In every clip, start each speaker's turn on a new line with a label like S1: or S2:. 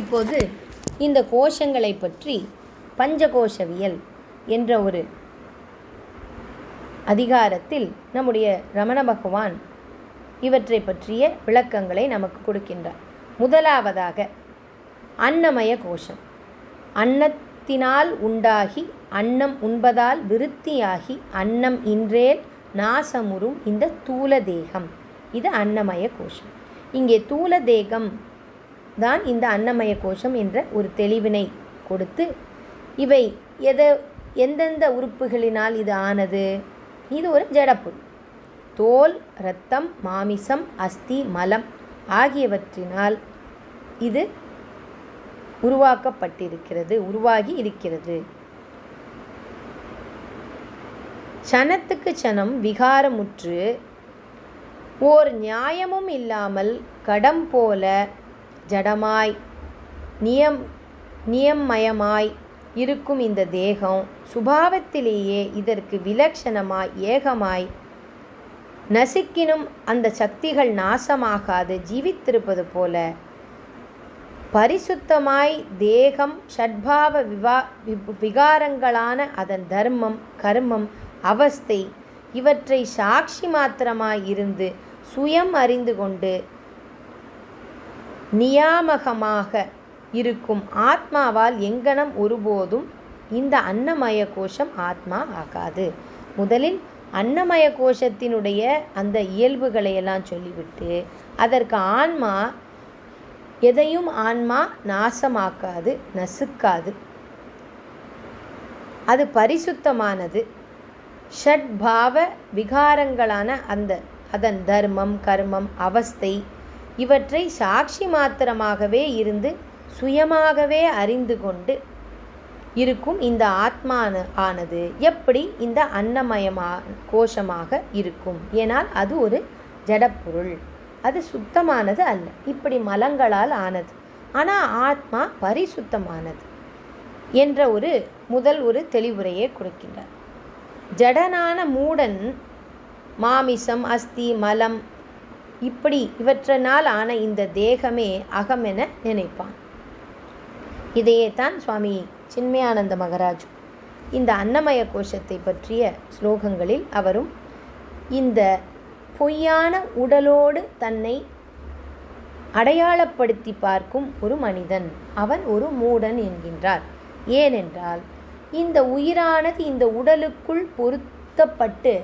S1: இப்போது இந்த கோஷங்களை பற்றி பஞ்சகோஷவியல் என்ற ஒரு அதிகாரத்தில் நம்முடைய ரமண பகவான் இவற்றை பற்றிய விளக்கங்களை நமக்கு கொடுக்கின்றார். முதலாவதாக அன்னமய கோஷம். அன்னத்தினால் உண்டாகி அன்னம் உண்பதால் விருத்தியாகி அன்னம் இன்றேல் நாசமுறும் இந்த தூல தேகம் இது அன்னமய கோஷம். இங்கே தூல தேகம் தான் இந்த அன்னமய கோஷம் என்ற ஒரு தெளிவினை கொடுத்து இவை எதை எந்தெந்த உறுப்புகளினால் இது ஆனது? இது ஒரு ஜடப்பொருள் தோல் இரத்தம் மாமிசம் அஸ்தி மலம் ஆகியவற்றினால் இது உருவாக்கப்பட்டிருக்கிறது உருவாகி இருக்கிறது. சனத்துக்கு சனம் விகாரமுற்று ஓர் நியாயமும் இல்லாமல் கடம் போல ஜடமாய் நியம் நியமயமாய் இருக்கும் இந்த தேகம் சுபாவத்திலேயே இதற்கு விலட்சணமாய் ஏகமாய் நசுக்கினும் அந்த சக்திகள் நாசமாகாது ஜீவித்திருப்பது போல. பரிசுத்தமாய் தேகம் ஷட்பாவ விவா வி- விகாரங்களான அதன் தர்மம் கர்மம் அவஸ்தை இவற்றை சாட்சி மாத்திரமாய் இருந்து சுயம் அறிந்து கொண்டு நியாமகமாக இருக்கும் ஆத்மாவால் எங்கனம் ஒருபோதும் இந்த அன்னமய கோஷம் ஆத்மா ஆகாது. முதலில் அன்னமய கோஷத்தினுடைய அந்த இயல்புகளை எல்லாம் சொல்லிவிட்டு அதற்கு ஆன்மா எதையும் ஆன்மா நாசமாக்காது நசுக்காது. அது பரிசுத்தமானது. ஷட்பாவ விகாரங்களான அந்த அதன் தர்மம் கர்மம் அவஸ்தை இவற்றை சாட்சி மாத்திரமாகவே இருந்து சுயமாகவே அறிந்து கொண்டு இருக்கும் இந்த ஆத்மான ஆனது எப்படி இந்த அன்னமயமா கோஷமாக இருக்கும். ஏனால் அது ஒரு ஜடப்பொருள். அது சுத்தமானது அல்ல. இப்படி மலங்களால் ஆனது. ஆனால் ஆத்மா பரிசுத்தமானது என்ற ஒரு முதல் ஒரு தெளிவுரையை கொடுக்கின்றார். ஜடனான மூடன் மாமிசம் அஸ்தி மலம் இப்படி இவற்றினால் ஆன இந்த தேகமே அகம் என நினைப்பான். இதையே தான் சுவாமி சின்மயானந்த மகராஜ் இந்த அன்னமய கோஷத்தை பற்றிய ஸ்லோகங்களில் அவரும் இந்த பொய்யான உடலோடு தன்னை அடையாளப்படுத்தி பார்க்கும் ஒரு மனிதன் அவன் ஒரு மூடன் என்கின்றார். ஏனென்றால் இந்த உயிரானது இந்த உடலுக்குள் பொருத்தப்பட்டு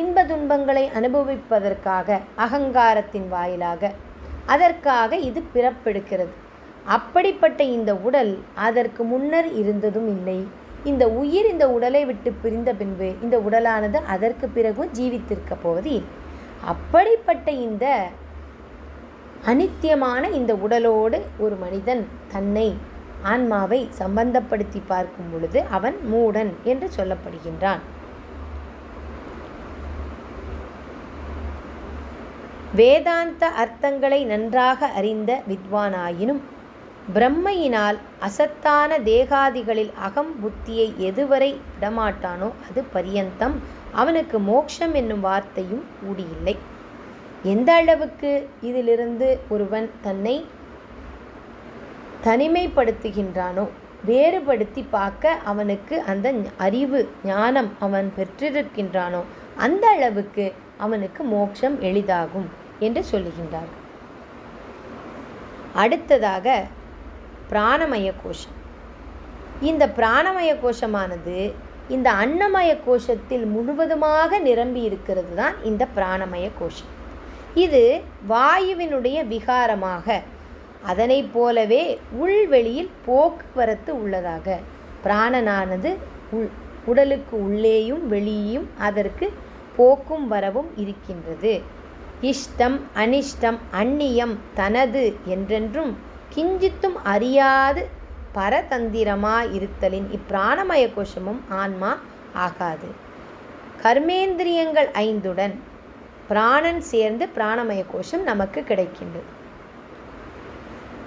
S1: இன்ப துன்பங்களை அனுபவிப்பதற்காக அகங்காரத்தின் வாயிலாக. அதற்காக இது பிறப்பெடுக்கிறது. அப்படிப்பட்ட இந்த உடல் அதற்கு முன்னர் இருந்ததும் இல்லை. இந்த உயிர் இந்த உடலை விட்டு பிரிந்த பின்பு இந்த உடலானது அதற்கு பிறகும் ஜீவித்திருக்க போவது இல்லை. அப்படிப்பட்ட இந்த அனித்தியமான இந்த உடலோடு ஒரு மனிதன் தன்னை ஆன்மாவை சம்பந்தப்படுத்தி பார்க்கும் பொழுது அவன் மூடன் என்று சொல்லப்படுகின்றான். வேதாந்த அர்த்தங்களை நன்றாக அறிந்த வித்வானாயினும் பிரம்மையினால் அசத்தான தேகாதிகளில் அகம் புத்தியை எதுவரை விடமாட்டானோ அது பரியந்தம். அவனுக்கு மோட்சம் என்னும் வார்த்தையும் கூடியில்லை. எந்த அளவுக்கு இதிலிருந்து ஒருவன் தன்னை தனிமைப்படுத்துகின்றானோ வேறுபடுத்தி பார்க்க அவனுக்கு அந்த அறிவு ஞானம் அவன் பெற்றிருக்கின்றானோ அந்த அளவுக்கு அவனுக்கு மோட்சம் எளிதாகும் என்று சொல்லுகின்றார். அடுத்ததாக பிராணமய கோஷம். இந்த பிராணமய கோஷமானது இந்த அன்னமய கோஷத்தில் முழுவதுமாக நிரம்பி இருக்கிறது தான் இந்த பிராணமய கோஷம். இது வாயுவினுடைய விகாரமாக அதனைப் போலவே உள்வெளியில் போக்குவரத்து உள்ளதாக பிராணனானது உள் உடலுக்கு உள்ளேயும் வெளியேயும் அதற்கு போக்கும் வரவும் இருக்கின்றது. இஷ்டம் அனிஷ்டம் அந்நியம் தனது என்றென்றும் கிஞ்சித்தும் அறியாது பரதந்திரமாயிருத்தலின் இப்பிராணமய கோஷமும் ஆன்மா ஆகாது. கர்மேந்திரியங்கள் ஐந்துடன் பிராணன் சேர்ந்து பிராணமய கோஷம் நமக்கு கிடைக்கின்றது.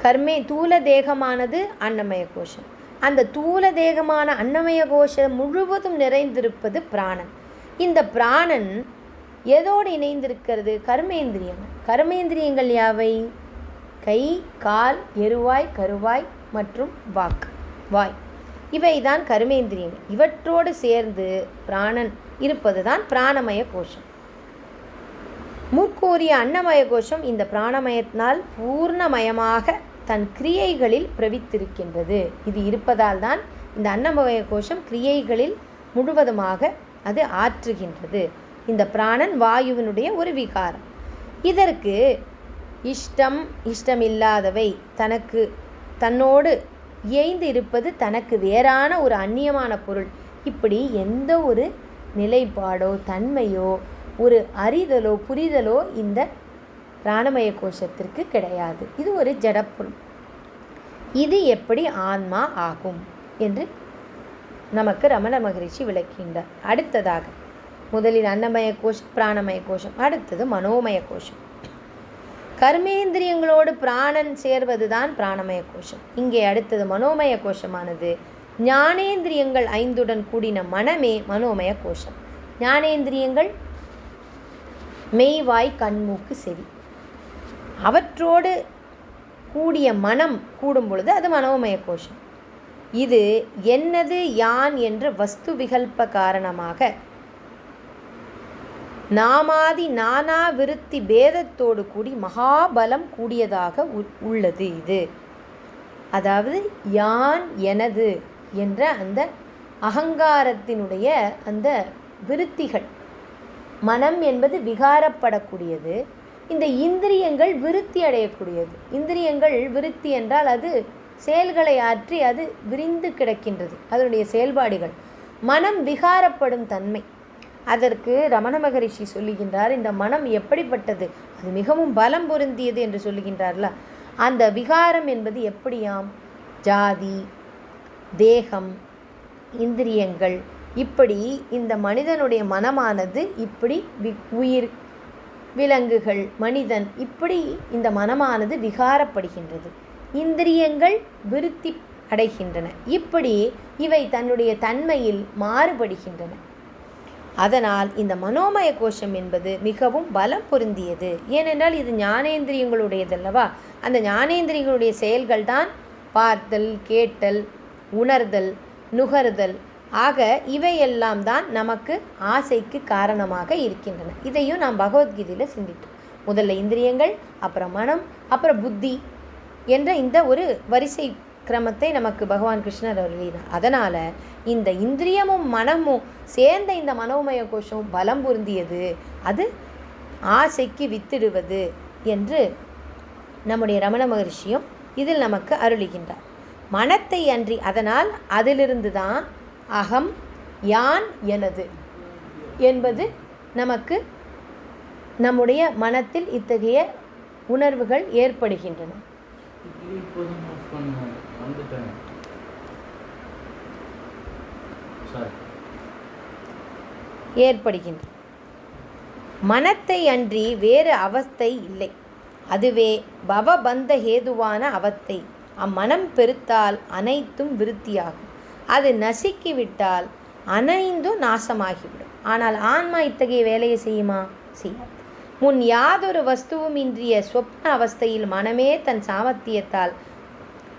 S1: கர்மே தூல தேகமானது அன்னமய கோஷம். அந்த தூல தேகமான அன்னமய கோஷம் முழுவதும் நிறைந்திருப்பது பிராணன். இந்த பிராணன் எதோடு இணைந்திருக்கிறது? கர்மேந்திரியங்கள். கர்மேந்திரியங்கள் யாவை? கை கால் எருவாய் கருவாய் மற்றும் வாக்கு. வாய். இவைதான் கருமேந்திரியங்கள். இவற்றோடு சேர்ந்து பிராணன் இருப்பது தான் பிராணமய கோஷம். முற்கூறிய அன்னமய கோஷம் இந்த பிராணமயத்தினால் பூர்ணமயமாக தன் கிரியைகளில் பிரவித்திருக்கின்றது. இது இருப்பதால் தான் இந்த அன்னமய கோஷம் கிரியைகளில் முழுவதுமாக அது ஆற்றுகின்றது. இந்த பிராணன் வாயுவினுடைய ஒரு விகாரம். இதற்கு இஷ்டம் இஷ்டமில்லாதவை தனக்கு தன்னோடு இயைந்து இருப்பது தனக்கு வேறான ஒரு அந்நியமான பொருள். இப்படி எந்த ஒரு நிலைப்பாடோ தன்மையோ ஒரு அறிதலோ புரிதலோ இந்த பிராணமய கோஷத்திற்கு கிடையாது. இது ஒரு ஜடப்பொருள் இது எப்படி ஆன்மா ஆகும்? என்று நமக்கு ரமண மகரிஷி விளக்கின்றார். அடுத்ததாக முதலில் அன்னமய கோஷம் பிராணமய கோஷம் அடுத்தது மனோமய கோஷம். கர்மேந்திரியங்களோடு பிராணன் சேர்வது தான் பிராணமய கோஷம். இங்கே அடுத்தது மனோமய கோஷமானது. ஞானேந்திரியங்கள் ஐந்துடன் கூடின மனமே மனோமய கோஷம். ஞானேந்திரியங்கள் மெய்வாய் கண்மூக்கு செவி. அவற்றோடு கூடிய மனம் கூடும் பொழுது அது மனோமய கோஷம். இது என்னது யான் என்ற வஸ்து விகல்ப காரணமாக. நாமாதி நானா விருத்தி பேதத்தோடு கூடி மகாபலம் கூடியதாக உ- உள்ளது இது. அதாவது யான் எனது என்ற அந்த அகங்காரத்தினுடைய அந்த விருத்திகள். மனம் என்பது விகாரப்படக்கூடியது. இந்த இந்திரியங்கள் விருத்தி அடையக்கூடியது. இந்திரியங்கள் விருத்தி என்றால் அது செயல்களை ஆற்றி அது விரிந்து கிடக்கின்றது. அதனுடைய செயல்பாடுகள். மனம் விகாரப்படும் தன்மை. அதற்கு ரமண மகரிஷி சொல்லுகின்றார் இந்த மனம் எப்படிப்பட்டது? அது மிகவும் பலம் பொருந்தியது என்று சொல்லுகின்றார்ல அந்த விகாரம் என்பது எப்படியாம்? ஜாதி தேகம் இந்திரியங்கள். இப்படி இந்த மனிதனுடைய மனமானது இப்படி வி உயிர் விலங்குகள் மனிதன் இப்படி இந்த மனமானது விகாரப்படுகின்றது. இந்திரியங்கள் விருத்தி அடைகின்றன. இப்படி இவை தன்னுடைய தன்மையில் மாறுபடுகின்றன. அதனால் இந்த மனோமய கோஷம் என்பது மிகவும் பலம் பொருந்தியது. ஏனென்றால் இது ஞானேந்திரியங்களுடையதல்லவா? அந்த ஞானேந்திரியங்களுடைய செயல்கள் தான் பார்த்தல் கேட்டல் உணர்தல் நுகர்தல் ஆக இவையெல்லாம் தான் நமக்கு ஆசைக்கு காரணமாக இருக்கின்றன. இதையும் நாம் பகவத்கீதையில் சிந்தித்தோம் முதல்ல இந்திரியங்கள் அப்புறம் மனம் அப்புறம் புத்தி என்ற இந்த ஒரு வரிசை கிரமத்தை நமக்கு பகவான் கிருஷ்ணர் அருளினார் அதனால் இந்த இந்திரியமும் மனமும் சேர்ந்த இந்த மனோமய கோஷம் பலம் பொருந்தியது. அது ஆசைக்கு வித்திடுவது என்று நம்முடைய ரமண மகர்ஷியும் இதில் நமக்கு அருளுகின்றார். மனத்தை அன்றி அதனால் அதிலிருந்து தான் அகம் யான் எனது என்பது நமக்கு நம்முடைய மனத்தில் இத்தகைய உணர்வுகள் ஏற்படுகின்றன.
S2: இது இப்போதான் ஆஃப் பண்ணேன் வந்துட்டேன். சாரி
S1: ஏற்படுகின்ற மனத்தை அன்றி வேறு அவஸ்தை இல்லை. அதுவே பவபந்த ஹேதுவான அவத்தை. அம்மனம் பெருத்தால் அனைத்தும் விருத்தியாகும். அது நசுக்கிவிட்டால் அனைந்தும் நாசமாகிவிடும். ஆனால் ஆன்மா இத்தகைய வேலையை செய்யுமா? செய்யாது. முன் யாதொரு வஸ்துவும் இன்றிய சொப்ன அவஸ்தையில் மனமே தன் சாமர்த்தியத்தால்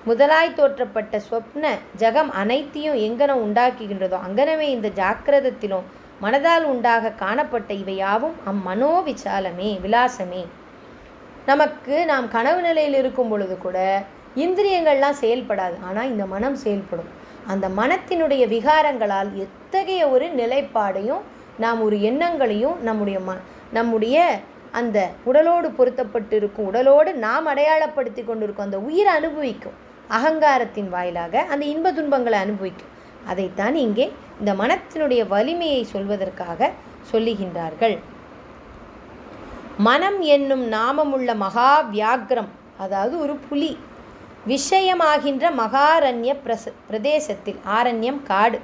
S1: முதலாய் தோற்றப்பட்ட சொப்ன ஜகம் அனைத்தையும் எங்கன உண்டாக்குகின்றதோ அங்கனமே இந்த ஜாக்கிரதத்திலும் மனதால் உண்டாக காணப்பட்ட இவையாவும் அம்மனோ விசாலமே விலாசமே. நமக்கு நாம் கனவு நிலையில் இருக்கும் பொழுது கூட இந்திரியங்கள்லாம் செயல்படாது. ஆனால் இந்த மனம் செயல்படும். அந்த மனத்தினுடைய விகாரங்களால் எத்தகைய ஒரு நிலைப்பாடையும் நாம் ஒரு எண்ணங்களையும் நம்முடைய ம நம்முடைய அந்த உடலோடு பொருத்தப்பட்டு இருக்கும் உடலோடு நாம் அடையாளப்படுத்தி கொண்டிருக்கும் அந்த உயிர் அனுபவிக்கும். அகங்காரத்தின் வாயிலாக அந்த இன்ப துன்பங்களை அனுபவிக்கும். அதைத்தான் இங்கே இந்த மனத்தினுடைய வலிமையை சொல்வதற்காக சொல்லுகின்றார்கள். மனம் என்னும் நாமமுள்ள மகா வியாக்ரம் அதாவது ஒரு புலி விஷயமாகின்ற மகாரண்ய பிரச பிரதேசத்தில் ஆரண்யம் காடு.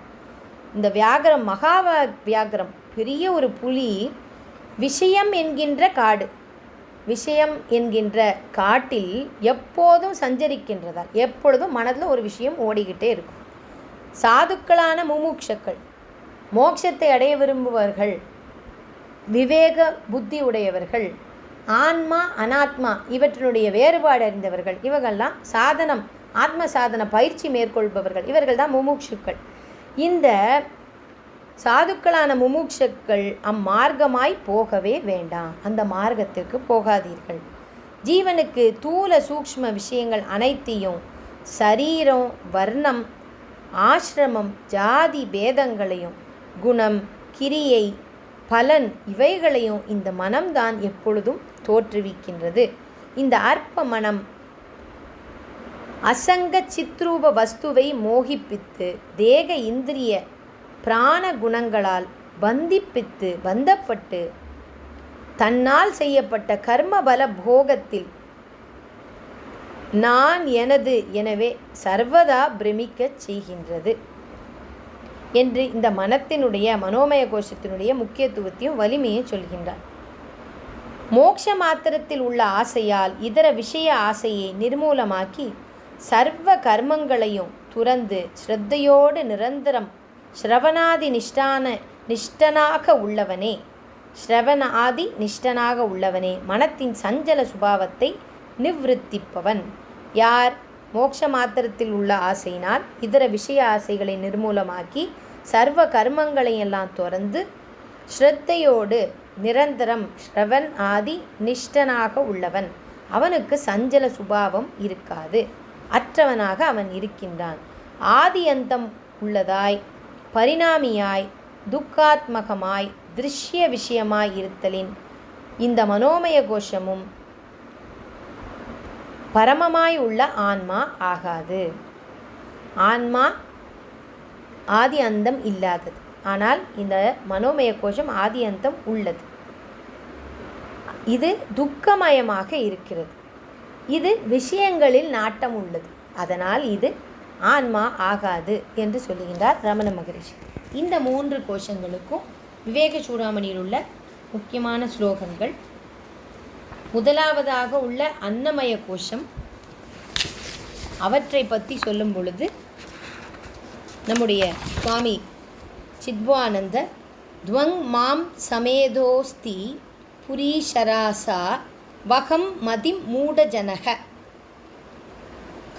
S1: இந்த வியாகரம் மகா வியாகரம் பெரிய ஒரு புலி விஷயம் என்கின்ற காடு. விஷயம் என்கின்ற காட்டில் எப்போதும் சஞ்சரிக்கின்றதால் எப்பொழுதும் மனதில் ஒரு விஷயம் ஓடிக்கிட்டே இருக்கும். சாதுக்களான முமுட்சக்கள் மோட்சத்தை அடைய விரும்புபவர்கள் விவேக புத்தி உடையவர்கள் ஆன்மா அனாத்மா இவற்றினுடைய வேறுபாடு அறிந்தவர்கள் இவங்கள்லாம் சாதனம் ஆத்ம சாதன பயிற்சி மேற்கொள்பவர்கள் இவர்கள் தான் முமுட்சுக்கள். இந்த சாதுக்களான முமுட்சுக்கள் அம்மார்க்கமாய் போகவே வேண்டாம். அந்த மார்க்கத்திற்கு போகாதீர்கள். ஜீவனுக்கு தூல சூக்ஷ்ம விஷயங்கள் அனைத்தையும் சரீரம் வர்ணம் ஆசிரமம் ஜாதி பேதங்களையும் குணம் கிரியை பலன் இவைகளையும் இந்த மனம்தான் எப்பொழுதும் தோற்றுவிக்கின்றது. இந்த அற்ப மனம் அசங்க சித்ரூப வஸ்துவை மோகிப்பித்து தேக இந்திரிய பிராண குணங்களால் பந்திப்பித்து பந்தப்பட்டு தன்னால் செய்யப்பட்ட கர்மபல போகத்தில் நான் எனது எனவே சர்வதா பிரமிக்கச் செய்கின்றது என்று இந்த மனத்தினுடைய மனோமய கோஷத்தினுடைய முக்கியத்துவத்தையும் வலிமையும் சொல்கின்றார். மோட்ச மாத்திரத்தில் உள்ள ஆசையால் இதர விஷய ஆசையை நிர்மூலமாக்கி சர்வ கர்மங்களையும் துறந்து ஸ்ரத்தையோடு நிரந்தரம் ஸ்ரவணாதி நிஷ்டான நிஷ்டனாக உள்ளவனே. ஸ்ரவண ஆதி நிஷ்டனாக உள்ளவனே. மனத்தின் சஞ்சல சுபாவத்தை நிவிருத்திப்பவன் யார் மோட்ச மாத்திரத்தில் உள்ள ஆசையினால் இதர விஷய ஆசைகளை நிர்மூலமாக்கி சர்வ கர்மங்களை எல்லாம் துறந்து ஸ்ரத்தையோடு நிரந்தரம் ஸ்ரவன் ஆதி நிஷ்டனாக உள்ளவன். அவனுக்கு சஞ்சல சுபாவம் இருக்காது. அற்றவனாக அவன் இருக்கின்றான். ஆதி அந்தம் உள்ளதாய் பரிணாமியாய் துக்காத்மகமாய் திருஷ்ய விஷயமாய் இருத்தலின் இந்த மனோமய கோஷமும் பரமமாய் உள்ள ஆன்மா ஆகாது. ஆன்மா ஆதி அந்தம் இல்லாதது. ஆனால் இந்த மனோமய கோஷம் ஆதி அந்தம் உள்ளது. இது துக்கமயமாக இருக்கிறது. இது விஷயங்களில் நாட்டம் உள்ளது. அதனால் இது ஆன்மா ஆகாது என்று சொல்லுகின்றார் ரமண மகரிஷி. இந்த மூன்று கோஷங்களுக்கும் விவேக சூடாமணியில் உள்ள முக்கியமான ஸ்லோகங்கள். முதலாவதாக உள்ள அன்னமய கோஷம். அவற்றை பற்றி சொல்லும் பொழுது நம்முடைய சுவாமி சித்வானந்த துவங் மாம் சமேதோஸ்தி புரீஷராசா வகம் மதிம் மூடஜனக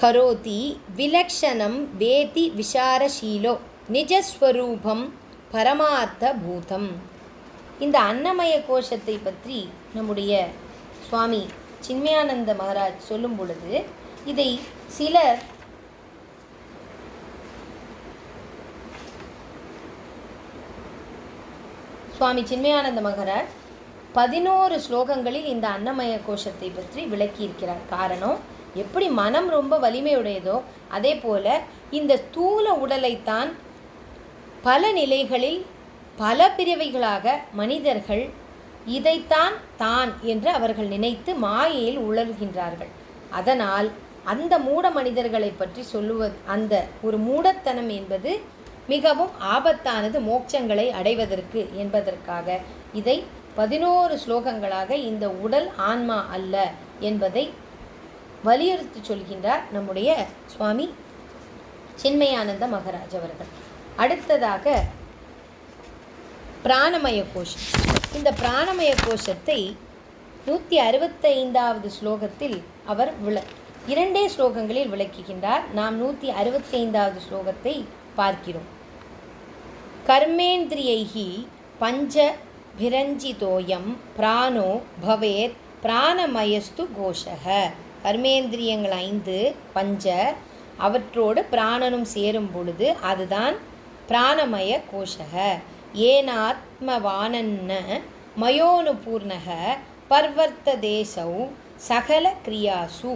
S1: கரோதி விலக்ஷணம் வேதி விசாரசீலோ நிஜஸ்வரூபம் பரமார்த்த பூதம் இந்த அன்னமய கோஷத்தை பற்றி நம்முடைய சுவாமி சின்மயானந்த மகாராஜ் சொல்லும் பொழுது இதை சிலர் சுவாமி சின்மயானந்த மகாராஜ் பதினோரு ஸ்லோகங்களில் இந்த அன்னமய கோஷத்தை பற்றி விளக்கியிருக்கிறார். காரணம் எப்படி மனம் ரொம்ப வலிமையுடையதோ அதே போல இந்த ஸ்தூல உடலைத்தான் பல நிலைகளில் பல பிரிவைகளாக மனிதர்கள் இதைத்தான் தான் என்று அவர்கள் நினைத்து மாயையில் உழல்கின்றார்கள் அதனால் அந்த மூட மனிதர்களை பற்றி சொல்லுவது அந்த ஒரு மூடத்தனம் என்பது மிகவும் ஆபத்தானது மோட்சங்களை அடைவதற்கு என்பதற்காக. இதை பதினோரு ஸ்லோகங்களாக இந்த உடல் ஆன்மா அல்ல என்பதை வலியுறுத்தி சொல்கின்றார் நம்முடைய சுவாமி சின்மயானந்த மகராஜ் அவர்கள். அடுத்ததாக பிராணமய கோஷம். இந்த பிராணமய கோஷத்தை நூற்றி அறுபத்தைந்தாவது ஸ்லோகத்தில் அவர் விள இரண்டே ஸ்லோகங்களில் விளக்குகின்றார். நாம் நூற்றி அறுபத்தைந்தாவது ஸ்லோகத்தை பார்க்கிறோம். கர்மேந்திரியைகி பஞ்ச பிரஞ்சிதோயம் பிராணோ பவேத் பிராணமயஸ்து கோஷக. கர்மேந்திரியங்கள் ஐந்து பஞ்ச அவற்றோடு பிராணனும் சேரும் பொழுது அதுதான் பிராணமய கோஷக. ஏனாத்மவானன்ன மயோனுபூர்ணக பர்வர்த்த தேசௌ சகல கிரியாசு.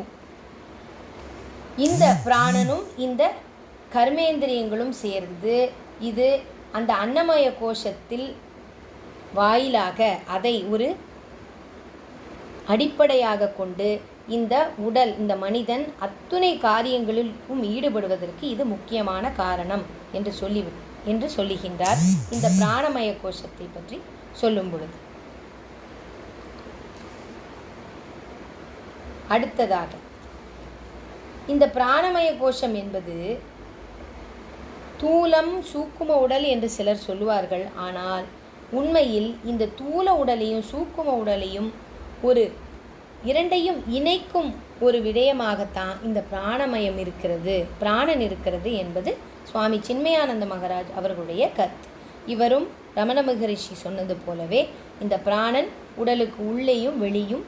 S1: இந்த பிராணனும் இந்த கர்மேந்திரியங்களும் சேர்ந்து இது அந்த அன்னமய கோஷத்தில் வாயிலாக அதை ஒரு அடிப்படையாக கொண்டு இந்த உடல் இந்த மனிதன் அத்துணை காரியங்களிலும் ஈடுபடுவதற்கு இது முக்கியமான காரணம் என்று சொல்லி என்று சொல்லுகின்றார். இந்த பிராணமய கோஷத்தை பற்றி சொல்லும் பொழுது. அடுத்ததாக இந்த பிராணமய கோஷம் என்பது தூலம் சூக்கும உடல் என்று சிலர் சொல்லுவார்கள். ஆனால் உண்மையில் இந்த தூல உடலையும் சூக்கும உடலையும் ஒரு இரண்டையும் இணைக்கும் ஒரு விடயமாகத்தான் இந்த பிராணமயம் இருக்கிறது. பிராணன் இருக்கிறது என்பது சுவாமி சின்மயானந்த மகராஜ் அவர்களுடைய கருத்து. இவரும் ரமண மகரிஷி சொன்னது போலவே இந்த பிராணன் உடலுக்கு உள்ளேயும் வெளியும்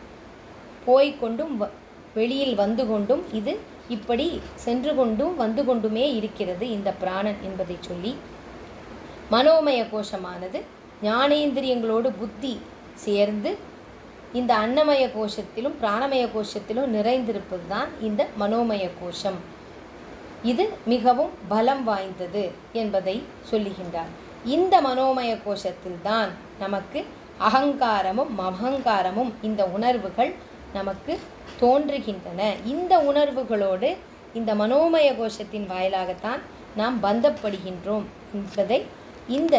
S1: போய்கொண்டும் வ- வெளியில் வந்து கொண்டும் இது இப்படி சென்று கொண்டும் வந்து கொண்டுமே இருக்கிறது இந்த பிராணன் என்பதை சொல்லி மனோமய கோஷமானது ஞானேந்திரியங்களோடு புத்தி சேர்ந்து இந்த அன்னமய கோஷத்திலும் பிராணமய கோஷத்திலும் நிறைந்திருப்பது தான் இந்த மனோமய கோஷம். இது மிகவும் பலம் வாய்ந்தது என்பதை சொல்லுகின்றார். இந்த மனோமய கோஷத்தில்தான் நமக்கு அகங்காரமும் மகங்காரமும் இந்த உணர்வுகள் நமக்கு தோன்றுகின்றன. இந்த உணர்வுகளோடு இந்த மனோமய கோஷத்தின் வாயிலாகத்தான் நாம் பந்தப்படுகின்றோம் என்பதை இந்த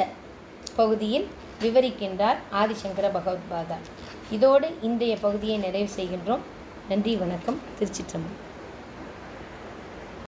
S1: பகுதியில் விவரிக்கின்றார் ஆதிசங்கர பகவத்பாதா. இதோடு இன்றைய பகுதியை நிறைவு செய்கின்றோம். நன்றி வணக்கம். திருச்சிற்றம்பலம்.